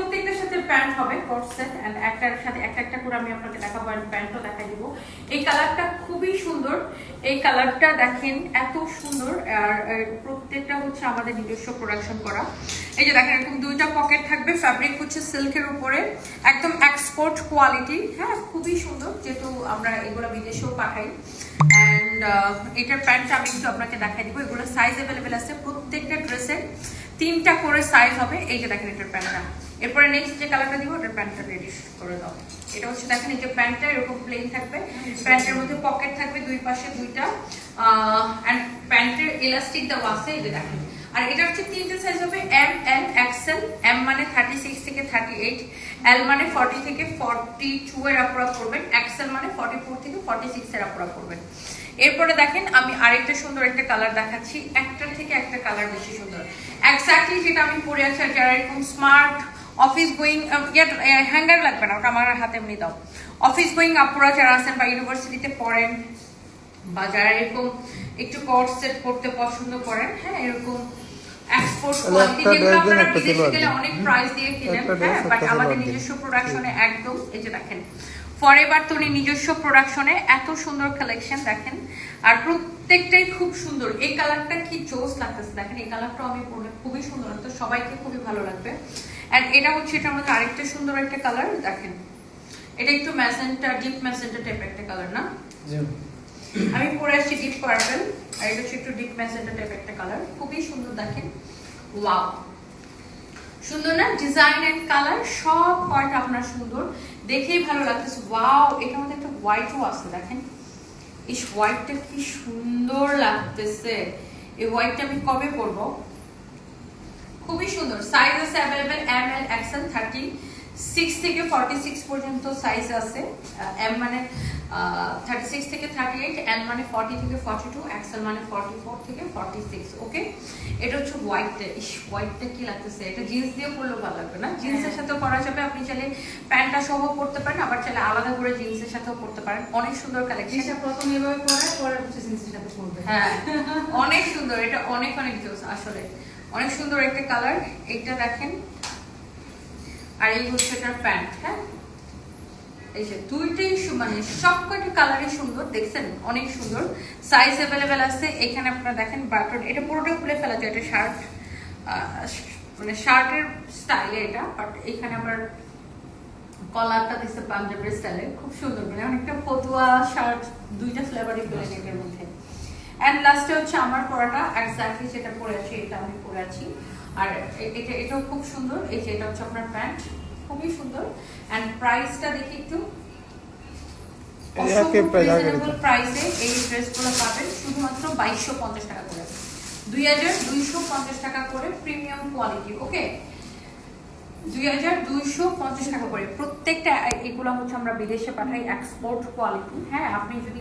প্রত্যেকটার সাথে প্যান্ট হবে কোট সেট এন্ড একটার সাথে একটা একটা করে আমি আপনাকে দেখাবো আর প্যান্টও দেখাই দিব। এই কালারটা খুবই সুন্দর। এই কালারটা দেখেন এত সুন্দর আর প্রত্যেকটা হচ্ছে আমাদের নিজস্ব প্রোডাকশন করা। এই যে দেখেন, এরকম দুইটা পকেট থাকবে ফ্যাব্রিক হচ্ছে সিল্কের উপরে, একদম এক্সপোর্ট কোয়ালিটি হ্যাঁ খুবই সুন্দর, যেহেতু আমরা এগুলো বিদেশেও পাঠাই। অ্যান্ড এটার প্যান্টটা আমি একটু আপনাকে দেখাই দিব, এগুলো সাইজ অ্যাভেলেবেল আছে, প্রত্যেকটা ড্রেসের তিনটা করে সাইজ হবে। এই যে দেখেন এটার প্যান্টটা। এরপরে নেক্সট যে কালারটা দিব, ওটার প্যান্টটা রেডি করে দাও। এটা হচ্ছে দেখেন, এই যে প্যান্টটা এরকম প্লেন থাকবে। প্যান্টের মধ্যে পকেট থাকবে দুই পাশে দুইটা। অ্যান্ড প্যান্টের ইলাস্টিক দেওয়া আছে, এই যে দেখেন। আর এটা হচ্ছে তিনটে সাইজ হবে এম এল এক্সেল এম মানে থার্টি সিক্স থেকে থার্টি এইট এল মানে ফর্টি থেকে ফর্টি টু এর আপুরা করবেন এক্সেল মানে ফর্টি ফোর থেকে ফর্টি সিক্স এর আপুরা করবেন। এরপরে দেখেন, আমি আরেকটা সুন্দর একটা কালার দেখাচ্ছি, একটার থেকে একটা কালার বেশি সুন্দর। এক্স্যাক্টলি যেটা আমি পরে আছি, আর যারা এরকম স্মার্ট অফিস গোয়িং হ্যাঙ্গার লাগবে না ওটা আমার হাতে এমনি দাও। অফিস গোয়িং আপুরা যারা আছেন বা ইউনিভার্সিটিতে পড়েন বা যারা এরকম একটু কোর্স সেট করতে পছন্দ করেন হ্যাঁ এরকম এক্সপোর্ট কোয়ালিটি যেগুলো আপনারা বিদেশে। অনেক প্রাইস দিয়ে কিনেন হ্যাঁ বাট আমাদের নিজস্ব প্রোডাকশনে একদম এই যে দেখেন ফরএভার তনি নিজস্ব প্রোডাকশনে এত সুন্দর কালেকশন দেখেন। আর প্রত্যেকটাই খুব সুন্দর। এই কালারটা কি জোস লাগতেছে দেখেন। এই কালারটাও আমি পরলে খুবই সুন্দর তো সবাইকে খুবই ভালো লাগবে। এন্ড এটা হচ্ছে এটার মধ্যে আরেকটা সুন্দর একটা কালার দেখেন। এটা একটু ম্যাসেন্টা ডিপ ম্যাসেন্টা টাইপ একটা কালার না? আমি পরে আসছি ডিপ পার্পল আর এটা হচ্ছে একটু ডিপ ম্যাজেন্টা টাইপ একটা কালার খুবই সুন্দর দেখেন। ওয়াও সুন্দর না? ডিজাইন এন্ড কালার সব কয়টা আপনার সুন্দর। দেখেই ভালো লাগতেছে। ওয়াও এটার মধ্যে একটা হোয়াইটও আছে, দেখেন। এই হোয়াইটটা কি সুন্দর লাগতেছে। এই হোয়াইটটা আমি কবে পরবো? খুবই সুন্দর। সাইজ আছে available M L XL thirty six থেকে ফর্টি সিক্স পর্যন্ত সাইজ আছে। এম মানে থার্টি সিক্স থেকে থার্টি এইট এল মানে ফর্টি থেকে ফর্টি টু এক্সেল মানে ফর্টি ফোর থেকে ফর্টি সিক্স ওকে এটা হচ্ছে হোয়াইটটা ইস হোয়াইটটা কি লাগতেছে? এটা জিন্স দিয়ে পরলেও ভালো লাগবে না? জিন্সের সাথেও পরা যাবে আপনি চাইলে প্যান্টটা সহ পরতে পারেন আবার চাইলে আলাদা করে জিন্সের সাথেও পরতে পারেন। অনেক সুন্দর কালেকশন জিনিসটা প্রথম এভাবে পরে পরে হচ্ছে জিনিসের সাথে পরবে। হ্যাঁ অনেক সুন্দর এটা অনেক অনেক জোস আসলে। অনেক সুন্দর একটা কালার এইটা দেখেন আর এই হচ্ছে এটার প্যান্ট হ্যাঁ? এই যে দুইটাই মানে সব কয়টা কালারই সুন্দর, দেখছেন? অনেক সুন্দর। সাইজ অ্যাভেলেবেল আছে, এখানে আপনারা দেখেন বাটন এটা পুরোটা খুলে ফেলা যায়, এটা শার্ট মানে শার্টের স্টাইলে এটা বাট এখানে আবার কলারটা দিচ্ছে পাঞ্জাবের স্টাইলে খুব সুন্দর মানে অনেকটা ফতুয়া শার্ট দুইটা ফ্লেভারই পেলেন এটার মধ্যে। অ্যান্ড লাস্টে হচ্ছে আমার পরাটা এক্স্যাক্টলি যেটা পরে আছি এটা আমি পরে আছি। আর এটা এটাও খুব সুন্দর এই যে এটা হচ্ছে আপনার প্যান্ট খুবই সুন্দর। অ্যান্ড প্রাইসটা দেখি একটু। এই একই price, আগের রিজনেবল প্রাইসে এই ড্রেসগুলো পাবেন শুধুমাত্র বাইশশো পঞ্চাশ টাকা করে। দুই হাজার দুইশো পঞ্চাশ টাকা করে প্রিমিয়াম কোয়ালিটি ওকে দুই হাজার দুইশো পঞ্চাশ টাকা করে। প্রত্যেকটা এগুলো হচ্ছে আমরা বিদেশে পাঠাই এক্সপোর্ট কোয়ালিটি হ্যাঁ আপনি যদি